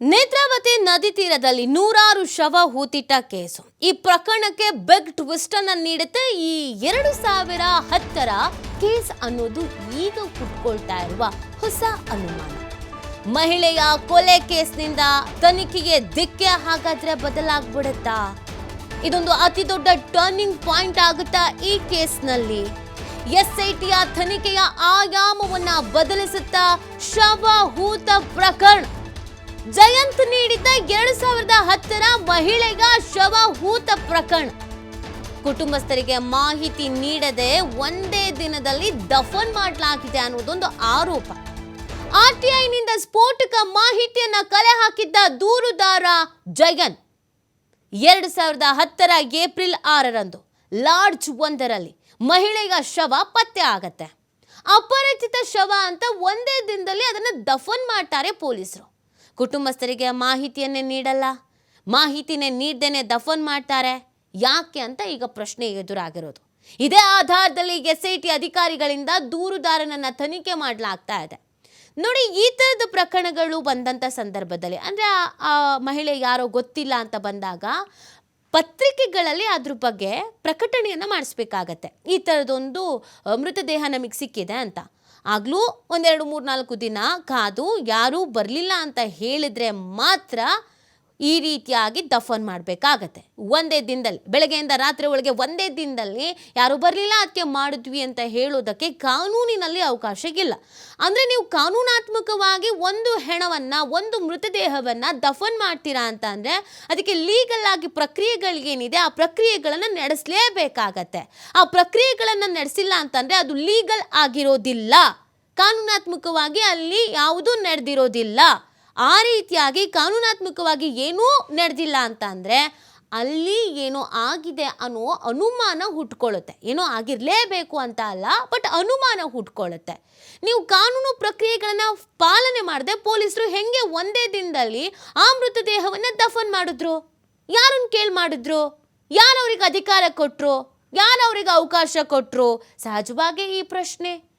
ನೇತ್ರಾವತಿ ನದಿ ತೀರದಲ್ಲಿ ನೂರಾರು ಶವ ಹೂತಿಟ್ಟ ಕೇಸು. ಈ ಪ್ರಕರಣಕ್ಕೆ ಬೆಗ್ ಟ್ವಿಸ್ಟ್ ಅನ್ನ ನೀಡುತ್ತೆ. ಈ ಎರಡು ಸಾವಿರ ಹತ್ತರ ಕೇಸ್ ಅನ್ನೋದು ಈಗ ಹುಟ್ಕೊಳ್ತಾ ಇರುವ ಹೊಸ ಅನುಮಾನ. ಮಹಿಳೆಯ ಕೊಲೆ ಕೇಸ್ನಿಂದ ತನಿಖೆಗೆ ದಿಕ್ಕೆ ಹಾಗಾದ್ರೆ ಬದಲಾಗ್ಬಿಡುತ್ತಾ? ಇದೊಂದು ಅತಿ ದೊಡ್ಡ ಟರ್ನಿಂಗ್ ಪಾಯಿಂಟ್ ಆಗುತ್ತಾ ಈ ಕೇಸ್ನಲ್ಲಿ? ಎಸ್ಐಟಿಯ ತನಿಖೆಯ ಆಯಾಮವನ್ನ ಬದಲಿಸುತ್ತಾ ಶವ ಹೂತ ಪ್ರಕರಣ ಜಯಂತ್ ನೀಡಿದ್ದ ಎರಡು ಸಾವಿರದ ಹತ್ತರ ಮಹಿಳೆಗ ಶವ ಹೂತ ಪ್ರಕರಣ. ಕುಟುಂಬಸ್ಥರಿಗೆ ಮಾಹಿತಿ ನೀಡದೆ ಒಂದೇ ದಿನದಲ್ಲಿ ದಫನ್ ಮಾಡಲಾಗಿದೆ ಅನ್ನೋದೊಂದು ಆರೋಪ. ಆರ್ಟಿಐನಿಂದ ಸ್ಫೋಟಕ ಮಾಹಿತಿಯನ್ನ ಕಲೆ ಹಾಕಿದ್ದ ದೂರುದಾರ ಜಯಂತ್. ಎರಡು ಸಾವಿರದ ಹತ್ತರ ಏಪ್ರಿಲ್ ಆರರಂದು, ಲಾಡ್ಜ್ ಒಂದರಲ್ಲಿ ಮಹಿಳೆಯ ಶವ ಪತ್ತೆ ಆಗತ್ತೆ. ಅಪರಿಚಿತ ಶವ ಅಂತ ಒಂದೇ ದಿನದಲ್ಲಿ ಅದನ್ನು ದಫನ್ ಮಾಡ್ತಾರೆ ಪೊಲೀಸರು. ಕುಟುಂಬಸ್ಥರಿಗೆ ಮಾಹಿತಿಯನ್ನೇ ನೀಡಲ್ಲ. ಮಾಹಿತಿನೇ ನೀಡ್ದೇನೆ ದಫನ್ ಮಾಡ್ತಾರೆ. ಯಾಕೆ ಅಂತ ಈಗ ಪ್ರಶ್ನೆ ಎದುರಾಗಿರೋದು. ಇದೇ ಆಧಾರದಲ್ಲಿ ಎಸ್ ಐ ಟಿ ಅಧಿಕಾರಿಗಳಿಂದ ದೂರುದಾರನನ್ನು ತನಿಖೆ ಮಾಡಲಾಗ್ತಾ ಇದೆ. ನೋಡಿ, ಈ ಥರದ ಪ್ರಕರಣಗಳು ಬಂದಂಥ ಸಂದರ್ಭದಲ್ಲಿ, ಅಂದರೆ ಆ ಮಹಿಳೆ ಯಾರೋ ಗೊತ್ತಿಲ್ಲ ಅಂತ ಬಂದಾಗ ಪತ್ರಿಕೆಗಳಲ್ಲಿ ಅದ್ರ ಬಗ್ಗೆ ಪ್ರಕಟಣೆಯನ್ನು ಮಾಡಿಸ್ಬೇಕಾಗತ್ತೆ. ಈ ಥರದೊಂದು ಮೃತದೇಹ ನಮಗೆ ಸಿಕ್ಕಿದೆ ಅಂತ. ಆಗಲೂ ಒಂದೆರಡು ಮೂರು ನಾಲ್ಕು ದಿನ ಕಾದು ಯಾರೂ ಬರಲಿಲ್ಲ ಅಂತ ಹೇಳಿದರೆ ಮಾತ್ರ ಈ ರೀತಿಯಾಗಿ ದಫನ್ ಮಾಡಬೇಕಾಗತ್ತೆ. ಒಂದೇ ದಿನದಲ್ಲಿ, ಬೆಳಗ್ಗೆಯಿಂದ ರಾತ್ರಿ ಒಳಗೆ ಒಂದೇ ದಿನದಲ್ಲಿ ಯಾರು ಬರಲಿಲ್ಲ, ಹತ್ಯೆ ಮಾಡಿದ್ವಿ ಅಂತ ಹೇಳೋದಕ್ಕೆ ಕಾನೂನಿನಲ್ಲಿ ಅವಕಾಶ ಇಲ್ಲ. ಅಂದರೆ ನೀವು ಕಾನೂನಾತ್ಮಕವಾಗಿ ಒಂದು ಹೆಣವನ್ನು, ಒಂದು ಮೃತದೇಹವನ್ನು ದಫನ್ ಮಾಡ್ತೀರಾ ಅಂತ ಅಂದರೆ ಅದಕ್ಕೆ ಲೀಗಲ್ ಆಗಿ ಪ್ರಕ್ರಿಯೆಗಳಿಗೇನಿದೆ ಆ ಪ್ರಕ್ರಿಯೆಗಳನ್ನು ನಡೆಸಲೇಬೇಕಾಗತ್ತೆ. ಆ ಪ್ರಕ್ರಿಯೆಗಳನ್ನು ನಡೆಸಿಲ್ಲ ಅಂತಂದರೆ ಅದು ಲೀಗಲ್ ಆಗಿರೋದಿಲ್ಲ. ಕಾನೂನಾತ್ಮಕವಾಗಿ ಅಲ್ಲಿ ಯಾವುದೂ ನಡೆದಿರೋದಿಲ್ಲ. ಆ ರೀತಿಯಾಗಿ ಕಾನೂನಾತ್ಮಕವಾಗಿ ಏನೂ ನಡೆದಿಲ್ಲ ಅಂತ ಅಂದರೆ ಅಲ್ಲಿ ಏನೋ ಆಗಿದೆ ಅನ್ನೋ ಅನುಮಾನ ಹುಟ್ಕೊಳ್ಳುತ್ತೆ. ಏನೋ ಆಗಿರಲೇಬೇಕು ಅಂತ ಅಲ್ಲ ಬಟ್ ಅನುಮಾನ ಹುಟ್ಕೊಳ್ಳುತ್ತೆ. ನೀವು ಕಾನೂನು ಪ್ರಕ್ರಿಯೆಗಳನ್ನು ಪಾಲನೆ ಮಾಡದೆ ಪೊಲೀಸರು ಹೆಂಗೆ ಒಂದೇ ದಿನದಲ್ಲಿ ಆ ಮೃತದೇಹವನ್ನು ದಫನ್ ಮಾಡಿದ್ರು? ಯಾರನ್ನು ಕೇಳಿ ಮಾಡಿದ್ರು? ಯಾರು ಅವ್ರಿಗೆ ಅಧಿಕಾರ ಕೊಟ್ಟರು ಯಾರು ಅವ್ರಿಗೆ ಅವಕಾಶ ಕೊಟ್ಟರು ಸಹಜವಾಗಿ ಈ ಪ್ರಶ್ನೆ.